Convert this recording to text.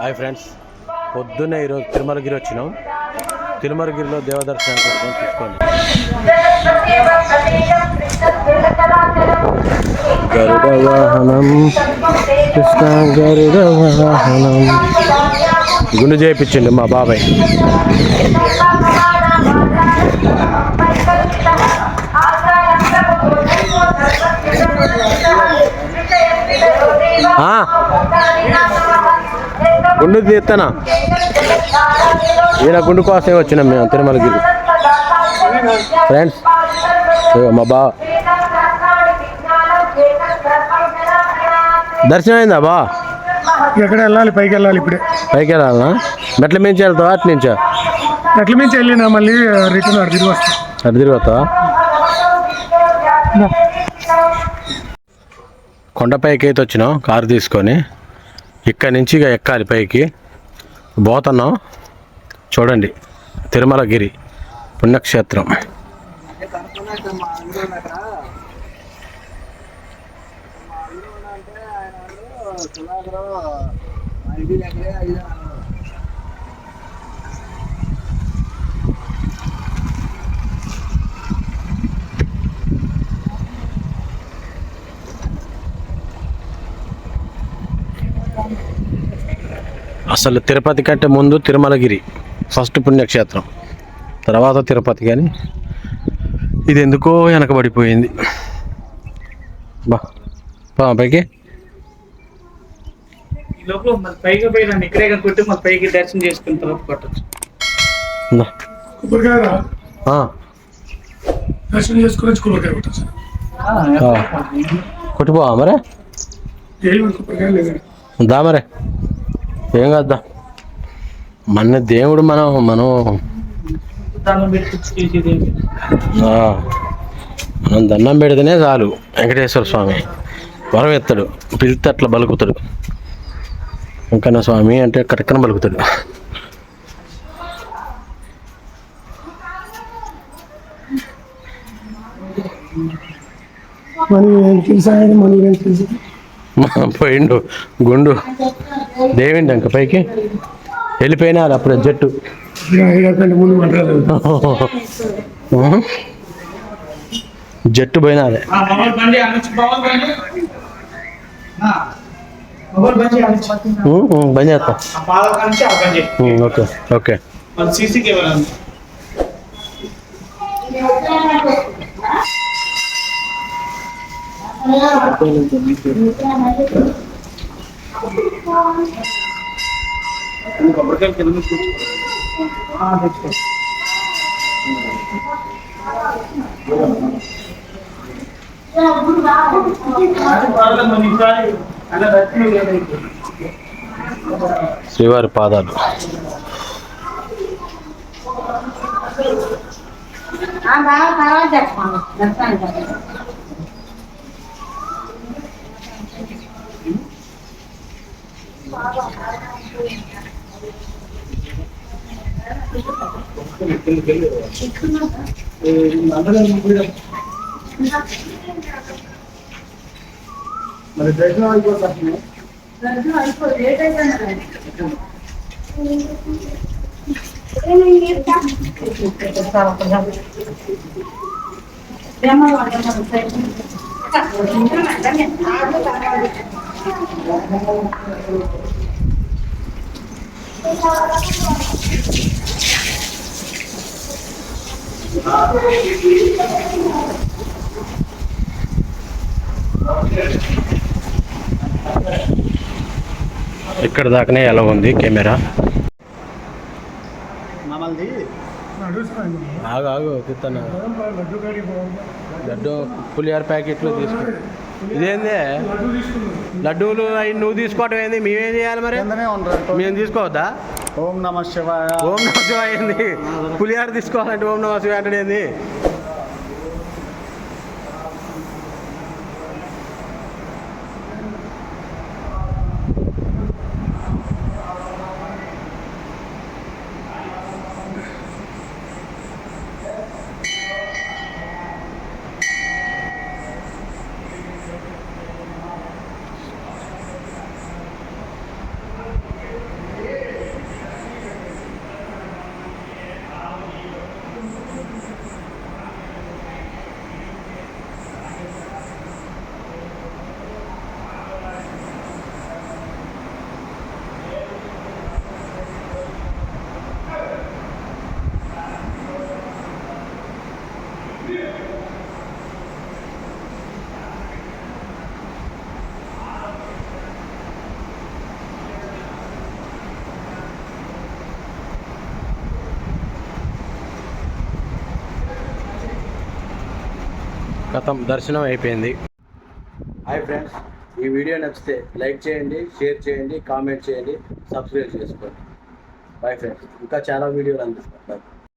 Hi friends. పొద్దున్నే ఈరోజు తిరుమలగిరి వచ్చినాం. తిరుమలగిరిలో దేవదర్శనానికి వచ్చాం చూసుకోండి. గరుడ వాహనం కృష్ణ గరుడ వాహనం గుండు చేయించండి మా బాబాయ్. గుండు తీస్తానా ఈయన గుండు కోసమే వచ్చినాం మేము తిరుమలగిరి ఫ్రెండ్స్ మా బా దర్శనం అయిందా బా ఎక్కడ వెళ్ళాలి? పైకి వెళ్ళాలి ఇప్పుడే. పైకి వెళ్ళాలనా? మెట్ల మించి వెళ్తావా? అటు నుంచా? ఎట్ల మించి వెళ్ళినా మళ్ళీ రిటర్న్ అటు తిరిగి వస్తాం. అటు తిరిగి వస్తావా? కొండపైకి అయితే వచ్చినాం కారు తీసుకొని ఇక్కడి నుంచి ఇక ఎక్కాలి పైకి. పోతున్నాం. చూడండి. తిరుమలగిరి పుణ్యక్షేత్రం. అసలు తిరుపతి కంటే ముందు తిరుమలగిరి ఫస్ట్ పుణ్యక్షేత్రం. తర్వాత తిరుపతి కానీ ఇది ఎందుకో వెనకబడిపోయింది. బా పైకి. ఇక్కడే కొట్టి దర్శనం చేసుకున్న తర్వాత కొట్టచ్చు దర్శనం చేసుకుని కొబ్బరికాయ కొట్టచ్చు. కొట్టిపోవా మరే? ఏమి కొబ్బరికాయ లేదు దా మరే. ఏం కాద్దా మన దేవుడు మనం మనం మనం దండం పెడితేనే చాలు. వెంకటేశ్వర స్వామి వరం ఎత్తాడు. పిలితే అట్లా బలుకుతాడు. వెంకన్న స్వామి అంటే కరెక్ట్గా బలుకుతాడు. పోయిండు గుండు. దేవిండి అంక పైకి వెళ్ళిపోయినా అప్పుడు జట్టు. జట్టు ఉమ్, బంద్ చేస్తాం. Okay okay. ఉంది. కొబ్బరికాయలు కింద నుంచి తెచ్చుకో. ఆ, మరి దర్శనం అయిపోతుంది దర్శనం అయిపోయి లేట్ అయిపోయింది ఇక్కడ దాకానే ఎలా ఉంది కెమెరా? ఆగు ఆగు తిత్తన్నా. లడ్డు పులిహార ప్యాకెట్లు తీసుకో. ఇదేంది? లడ్డూలు అవి నువ్వు తీసుకోవటం ఏంది? మేమేం చేయాలి మరి? మేము తీసుకోవద్దా? ఓం నమ శివాయ. ఓం నమ శివాయ ఏంది? పులిహార తీసుకోవాలంటే ఓం నమ శివాయ అంటే ఏంది? గతం దర్శనం అయిపోయింది. హాయ్ ఫ్రెండ్స్ ఈ వీడియో నచ్చితే లైక్ చేయండి షేర్ చేయండి కామెంట్ చేయండి సబ్స్క్రైబ్ చేసుకోండి. బాయ్ ఫ్రెండ్స్ ఇంకా చాలా వీడియోలు అందిస్తాను